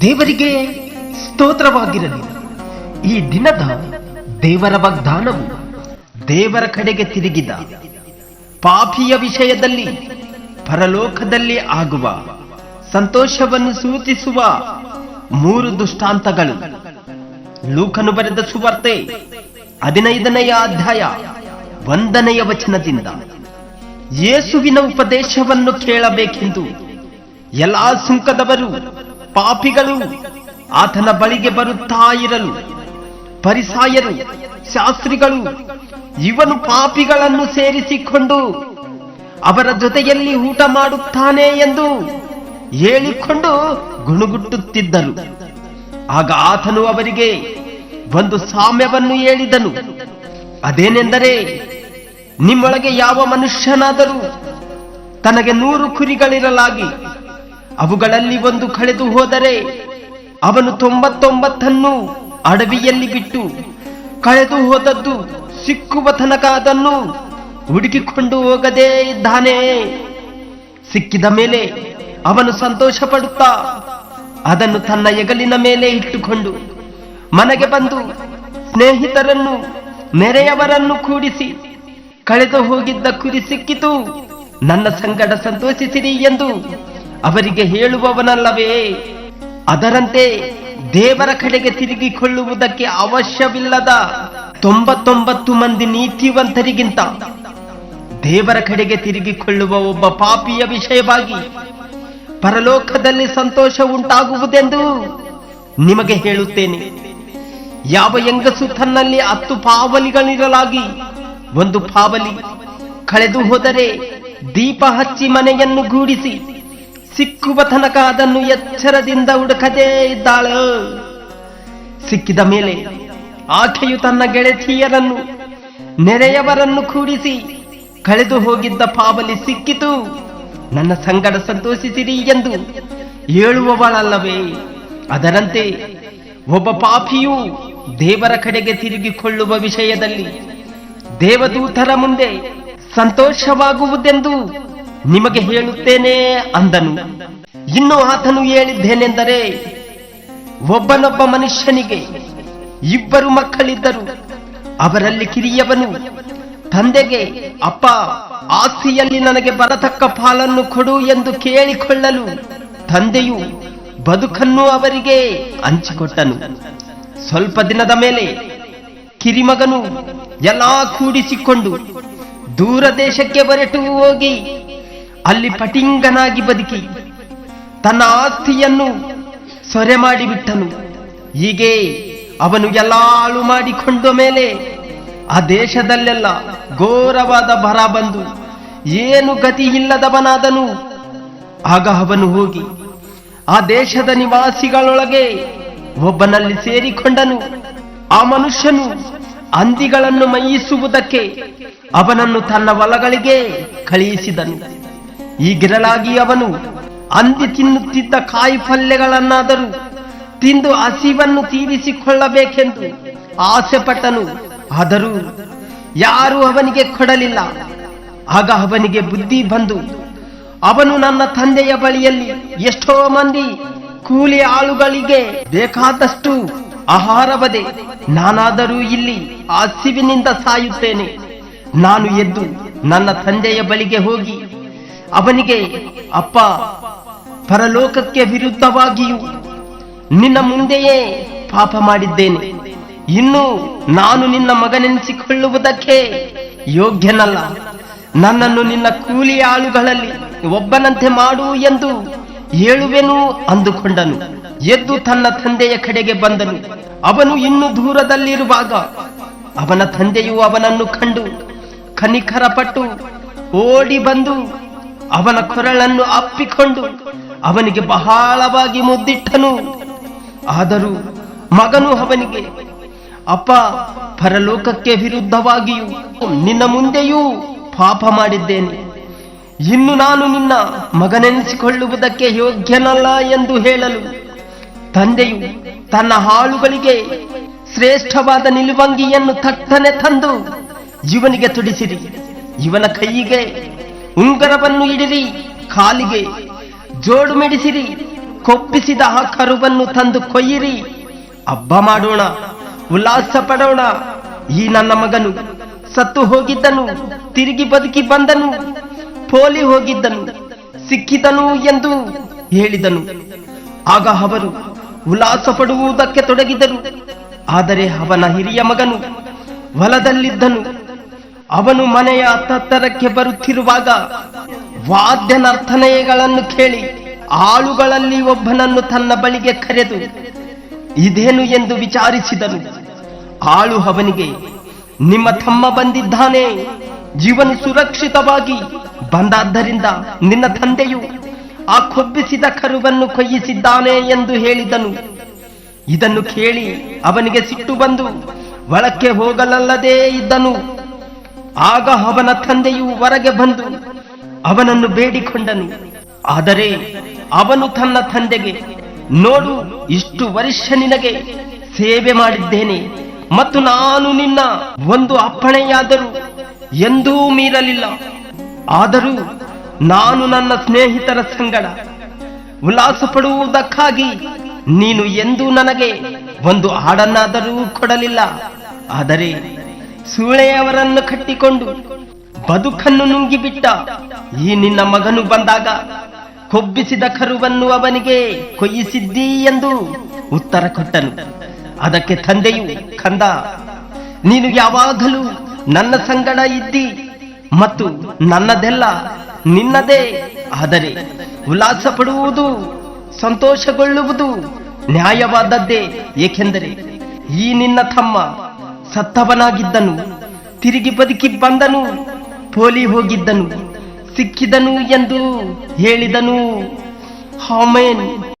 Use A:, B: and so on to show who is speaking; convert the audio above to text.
A: ದೇವರಿಗೆ ಸ್ತೋತ್ರವಾಗಿರಲಿ. ಈ ದಿನದ ದೇವರ ವಾಗ್ದಾನವು ದೇವರ ಕಡೆಗೆ ತಿರುಗಿದ ಪಾಪಿಯ ವಿಷಯದಲ್ಲಿ ಪರಲೋಕದಲ್ಲಿ ಆಗುವ ಸಂತೋಷವನ್ನು ಸೂಚಿಸುವ ಮೂರು ದುಷ್ಟಾಂತಗಳು. ಲೂಕನು ಬರೆದ ಸುವಾರ್ತೆ ಹದಿನೈದನೆಯ ಅಧ್ಯಾಯ ಒಂದನೆಯ ವಚನದಿಂದ. ಯೇಸುವಿನ ಉಪದೇಶವನ್ನು ಕೇಳಬೇಕೆಂದು ಎಲ್ಲಾ ಸುಂಕದವರು, ಪಾಪಿಗಳು ಆತನ ಬಳಿಗೆ ಬರುತ್ತಾ ಇರಲು, ಪರಿಸಾಯರು, ಶಾಸ್ತ್ರಿಗಳು, ಇವನು ಪಾಪಿಗಳನ್ನು ಸೇರಿಸಿಕೊಂಡು ಅವರ ಜೊತೆಯಲ್ಲಿ ಊಟ ಮಾಡುತ್ತಾನೆ ಎಂದು ಹೇಳಿಕೊಂಡು ಗುಣುಗುಟ್ಟುತ್ತಿದ್ದರು. ಆಗ ಆತನು ಅವರಿಗೆ ಒಂದು ಸಾಮ್ಯವನ್ನು ಹೇಳಿದನು. ಅದೇನೆಂದರೆ ನಿಮ್ಮೊಳಗೆ ಯಾವ ಮನುಷ್ಯನಾದರೂ ತನಗೆ ನೂರು ಕುರಿಗಳಿರಲಾಗಿ, ಅವುಗಳಲ್ಲಿ ಒಂದು ಕಳೆದು ಹೋದರೆ ಅವನು ತೊಂಬತ್ತೊಂಬತ್ತನ್ನು ಅಡವಿಯಲ್ಲಿ ಬಿಟ್ಟು ಕಳೆದು ಹೋದದ್ದು ಸಿಕ್ಕುವ ತನಕ ಅದನ್ನು ಹುಡುಕಿಕೊಂಡು ಹೋಗದೇ ಇದ್ದಾನೆ. ಸಿಕ್ಕಿದ ಮೇಲೆ ಅವನು ಸಂತೋಷ ಪಡುತ್ತಾ ಅದನ್ನು ತನ್ನ ಎಗಲಿನ ಮೇಲೆ ಇಟ್ಟುಕೊಂಡು ಮನೆಗೆ ಬಂದು ಸ್ನೇಹಿತರನ್ನು, ನೆರೆಯವರನ್ನು ಕೂಡಿಸಿ ಕಳೆದು ಹೋಗಿದ್ದ ಕುರಿ ಸಿಕ್ಕಿತು. ನನ್ನ ಸಂಗಡ ಸಂತೋಷಿಸಿರಿ ಎಂದು ಅವರಿಗೆ ಹೇಳುವವನಲ್ಲವೇ. ಅದರಂತೆ ದೇವರ ಕಡೆಗೆ ತಿರುಗಿಕೊಳ್ಳುವುದಕ್ಕೆ ಅವಶ್ಯವಿಲ್ಲದ ತೊಂಬತ್ತೊಂಬತ್ತು ಮಂದಿ ನೀತಿವಂತರಿಗಿಂತ ದೇವರ ಕಡೆಗೆ ತಿರುಗಿಕೊಳ್ಳುವ ಒಬ್ಬ ಪಾಪಿಯ ವಿಷಯವಾಗಿ ಪರಲೋಕದಲ್ಲಿ ಸಂತೋಷ ಉಂಟಾಗುವುದೆಂದು ನಿಮಗೆ ಹೇಳುತ್ತೇನೆ. ಯಾವ ಹೆಂಗಸು ತನ್ನಲ್ಲಿ ಹತ್ತು ಪಾವಲಿಗಳಿರಲಾಗಿ ಒಂದು ಪಾವಲಿ ಕಳೆದು ಹೋದರೆ ದೀಪ ಹಚ್ಚಿ ಮನೆಯನ್ನು ಗೂಡಿಸಿ ಸಿಕ್ಕುವ ತನಕ ಅದನ್ನು ಎಚ್ಚರದಿಂದ ಹುಡುಕದೇ ಇದ್ದಾಳು. ಸಿಕ್ಕಿದ ಮೇಲೆ ಆಕೆಯು ತನ್ನ ಗೆಳತಿಯರನ್ನು, ನೆರೆಯವರನ್ನು ಕೂಡಿಸಿ ಕಳೆದು ಹೋಗಿದ್ದ ಪಾವಲಿ ಸಿಕ್ಕಿತು. ನನ್ನ ಸಂಗಡ ಸಂತೋಷಿಸಿರಿ ಎಂದು ಹೇಳುವವಳಲ್ಲವೇ. ಅದರಂತೆ ಒಬ್ಬ ಪಾಪಿಯು ದೇವರ ಕಡೆಗೆ ತಿರುಗಿಕೊಳ್ಳುವ ವಿಷಯದಲ್ಲಿ ದೇವದೂತರ ಮುಂದೆ ಸಂತೋಷವಾಗುವುದೆಂದು ನಿಮಗೆ ಹೇಳುತ್ತೇನೆ ಅಂದನು. ಇನ್ನು ಆತನು ಹೇಳಿದ್ದೇನೆಂದರೆ, ಒಬ್ಬನೊಬ್ಬ ಮನುಷ್ಯನಿಗೆ ಇಬ್ಬರು ಮಕ್ಕಳಿದ್ದರು. ಅವರಲ್ಲಿ ಕಿರಿಯವನು, ತಂದೆಗೆ, ಅಪ್ಪ, ಆಸ್ತಿಯಲ್ಲಿ ನನಗೆ ಬರತಕ್ಕ ಪಾಲನ್ನು ಕೊಡು ಎಂದು ಕೇಳಿಕೊಳ್ಳಲು ತಂದೆಯು ಬದುಕನ್ನು ಅವರಿಗೆ ಹಂಚಿಕೊಟ್ಟನು. ಸ್ವಲ್ಪ ದಿನದ ಮೇಲೆ ಕಿರಿಮಗನು ಎಲ್ಲ ಕೂಡಿಸಿಕೊಂಡು ದೂರ ದೇಶಕ್ಕೆ ಬರಟು ಹೋಗಿ ಅಲ್ಲಿ ಪಟಿಂಗನಾಗಿ ಬದುಕಿ ತನ್ನ ಆಸ್ತಿಯನ್ನು ಸೊರೆ ಮಾಡಿಬಿಟ್ಟನು ಹೀಗೆ ಅವನು ಎಲ್ಲಾಳು ಮಾಡಿಕೊಂಡ ಮೇಲೆ ಆ ದೇಶದಲ್ಲೆಲ್ಲ ಘೋರವಾದ ಬರ ಬಂದು ಏನು ಗತಿ ಇಲ್ಲದವನಾದನು. ಆಗ ಅವನು ಹೋಗಿ ಆ ದೇಶದ ನಿವಾಸಿಗಳೊಳಗೆ ಒಬ್ಬನಲ್ಲಿ ಸೇರಿಕೊಂಡನು. ಆ ಮನುಷ್ಯನು ಹಂದಿಗಳನ್ನು ಮೈಯಿಸುವುದಕ್ಕೆ ಅವನನ್ನು ತನ್ನ ಹೊಲಗಳಿಗೆ ಕಳುಹಿಸಿದನು. ಹೀಗಿರಲಾಗಿ ಅವನು ಹಂದಿ ತಿನ್ನುತ್ತಿದ್ದ ಕಾಯಿ ಪಲ್ಯಗಳನ್ನಾದರೂ ತಿಂದು ಹಸಿವನ್ನು ತೀರಿಸಿಕೊಳ್ಳಬೇಕೆಂದು ಆಸೆ ಪಟ್ಟನು ಆದರೂ ಯಾರೂ ಅವನಿಗೆ ಕೊಡಲಿಲ್ಲ. ಆಗ ಅವನಿಗೆ ಬುದ್ಧಿ ಬಂದು, ಅವನು ನನ್ನ ತಂದೆಯ ಬಳಿಯಲ್ಲಿ ಎಷ್ಟೋ ಮಂದಿ ಕೂಲಿ ಆಳುಗಳಿಗೆ ಬೇಕಾದಷ್ಟು ಆಹಾರವದೆ ನಾನಾದರೂ ಇಲ್ಲಿ ಹಸಿವಿನಿಂದ ಸಾಯುತ್ತೇನೆ. ನಾನು ಎದ್ದು ನನ್ನ ತಂದೆಯ ಬಳಿಗೆ ಹೋಗಿ ಅವನಿಗೆ, ಅಪ್ಪ, ಪರಲೋಕಕ್ಕೆ ವಿರುದ್ಧವಾಗಿಯೂ ನಿನ್ನ ಮುಂದೆಯೇ ಪಾಪ ಮಾಡಿದ್ದೇನೆ. ಇನ್ನು ನಾನು ನಿನ್ನ ಮಗನೆನಿಸಿಕೊಳ್ಳುವುದಕ್ಕೆ ಯೋಗ್ಯನಲ್ಲ. ನನ್ನನ್ನು ನಿನ್ನ ಕೂಲಿ ಆಳುಗಳಲ್ಲಿ ಒಬ್ಬನಂತೆ ಮಾಡು ಎಂದು ಹೇಳುವೆನು ಅಂದುಕೊಂಡನು. ಎದ್ದು ತನ್ನ ತಂದೆಯ ಕಡೆಗೆ ಬಂದನು. ಅವನು ಇನ್ನು ದೂರದಲ್ಲಿರುವಾಗ ಅವನ ತಂದೆಯು ಅವನನ್ನು ಕಂಡು ಕನಿಕರಪಟ್ಟು ಓಡಿ ಬಂದು ಅವನ ಕೊರಳನ್ನು ಅಪ್ಪಿಕೊಂಡು ಅವನಿಗೆ ಬಹಳವಾಗಿ ಮುದ್ದಿಟ್ಟನು. ಆದರೂ ಮಗನು ಅವನಿಗೆ, ಅಪ್ಪ, ಪರಲೋಕಕ್ಕೆ ವಿರುದ್ಧವಾಗಿಯೂ ನಿನ್ನ ಮುಂದೆಯೂ ಪಾಪ ಮಾಡಿದ್ದೇನೆ. ಇನ್ನು ನಾನು ನಿನ್ನ ಮಗನೆನಿಸಿಕೊಳ್ಳುವುದಕ್ಕೆ ಯೋಗ್ಯನಲ್ಲ ಎಂದು ಹೇಳಲು ತಂದೆಯು ತನ್ನ ಹಾಳುಗಳಿಗೆ ಶ್ರೇಷ್ಠವಾದ ನಿಲುವಂಗಿಯನ್ನು ತಟ್ಟನೆ ತಂದು ಇವನಿಗೆ ತುಡಿಸಿರಿ. ಇವನ ಕೈಯಿಗೆ ಉಂಗರವನ್ನು ಇಡಿರಿ, ಕಾಲಿಗೆ ಜೋಡು ಮೆಡಿಸಿರಿ, ಕೊಪ್ಪಿಸಿದ ಆ ಕರುವನ್ನು ತಂದು ಕೊಯ್ಯಿರಿ. ಹಬ್ಬ ಮಾಡೋಣ, ಉಲ್ಲಾಸ ಪಡೋಣ, ಈ ನನ್ನ ಮಗನು ಸತ್ತು ಹೋಗಿದ್ದನು, ತಿರುಗಿ ಬದುಕಿ ಬಂದನು, ಪೋಲಿ ಹೋಗಿದ್ದನು, ಸಿಕ್ಕಿದನು ಎಂದು ಹೇಳಿದನು. ಆಗ ಅವರು ಉಲ್ಲಾಸ ಪಡುವುದಕ್ಕೆ ತೊಡಗಿದರು ಆದರೆ ಅವನ ಹಿರಿಯ ಮಗನು ಹೊಲದಲ್ಲಿದ್ದನು. ಅವನು ಮನೆಯ ಹತ್ತತ್ತರಕ್ಕೆ ಬರುತ್ತಿರುವಾಗ ವಾದ್ಯ ನರ್ತನೆಗಳನ್ನು ಕೇಳಿ ಆಳುಗಳಲ್ಲಿ ಒಬ್ಬನನ್ನು ತನ್ನ ಬಳಿಗೆ ಕರೆದು, ಇದೇನು ಎಂದು ವಿಚಾರಿಸಿದನು. ಆಳು ಅವನಿಗೆ, ನಿಮ್ಮ ತಮ್ಮ ಬಂದಿದ್ದಾನೆ. ಜೀವನ ಸುರಕ್ಷಿತವಾಗಿ ಬಂದಾದ್ದರಿಂದ ನಿನ್ನ ತಂದೆಯು ಆ ಕೊಬ್ಬಿಸಿದ ಕರುವನ್ನು ಕೊಯ್ಯಿಸಿದ್ದಾನೆ ಎಂದು ಹೇಳಿದನು. ಇದನ್ನು ಕೇಳಿ ಅವನಿಗೆ ಸಿಟ್ಟು ಬಂದು ಒಳಕ್ಕೆ ಹೋಗಲಲ್ಲದೇ ಇದ್ದನು. ಆಗ ಅವನ ತಂದೆಯು ಹೊರಗೆ ಬಂದು ಅವನನ್ನು ಬೇಡಿಕೊಂಡನು. ಆದರೆ ಅವನು ತನ್ನ ತಂದೆಗೆ, ನೋಡು, ಇಷ್ಟು ವರ್ಷ ನಿನಗೆ ಸೇವೆ ಮಾಡಿದ್ದೇನೆ ಮತ್ತು ನಾನು ನಿನ್ನ ಒಂದು ಅಪ್ಪಣೆಯಾದರೂ ಎಂದೂ ಮೀರಲಿಲ್ಲ. ಆದರೂ ನಾನು ನನ್ನ ಸ್ನೇಹಿತರ ಸಂಗಡ ಉಲ್ಲಾಸ ಪಡುವುದಕ್ಕಾಗಿ ನೀನು ಎಂದೂ ನನಗೆ ಒಂದು ಹಾಡನ್ನಾದರೂ ಕೊಡಲಿಲ್ಲ. ಆದರೆ ಸೂಳೆಯವರನ್ನು ಕಟ್ಟಿಕೊಂಡು ಬದುಕನ್ನು ನುಂಗಿಬಿಟ್ಟ ಈ ನಿನ್ನ ಮಗನು ಬಂದಾಗ ಕೊಬ್ಬಿಸಿದ ಕರುವನ್ನು ಅವನಿಗೆ ಕೊಯ್ಯಿಸಿದ್ದೀ ಎಂದು ಉತ್ತರ ಕೊಟ್ಟನು. ಅದಕ್ಕೆ ತಂದೆಯು ಕಂದ, ನೀನು ಯಾವಾಗಲೂ ನನ್ನ ಸಂಗಡ ಇದ್ದಿ ಮತ್ತು ನನ್ನದೆಲ್ಲ ನಿನ್ನದೇ ಆದರೆ ಉಲ್ಲಾಸ ಪಡುವುದು ಸಂತೋಷಗೊಳ್ಳುವುದು ನ್ಯಾಯವಾದದ್ದೇ. ಏಕೆಂದರೆ ಈ ನಿನ್ನ ತಮ್ಮ ಸತ್ತವನಾಗಿದ್ದನು, ತಿರುಗಿ ಬದುಕಿ ಬಂದನು, ಪೋಲಿ ಹೋಗಿದ್ದನು, ಸಿಕ್ಕಿದನು ಎಂದು ಹೇಳಿದನು. ಹಾಮೇನ್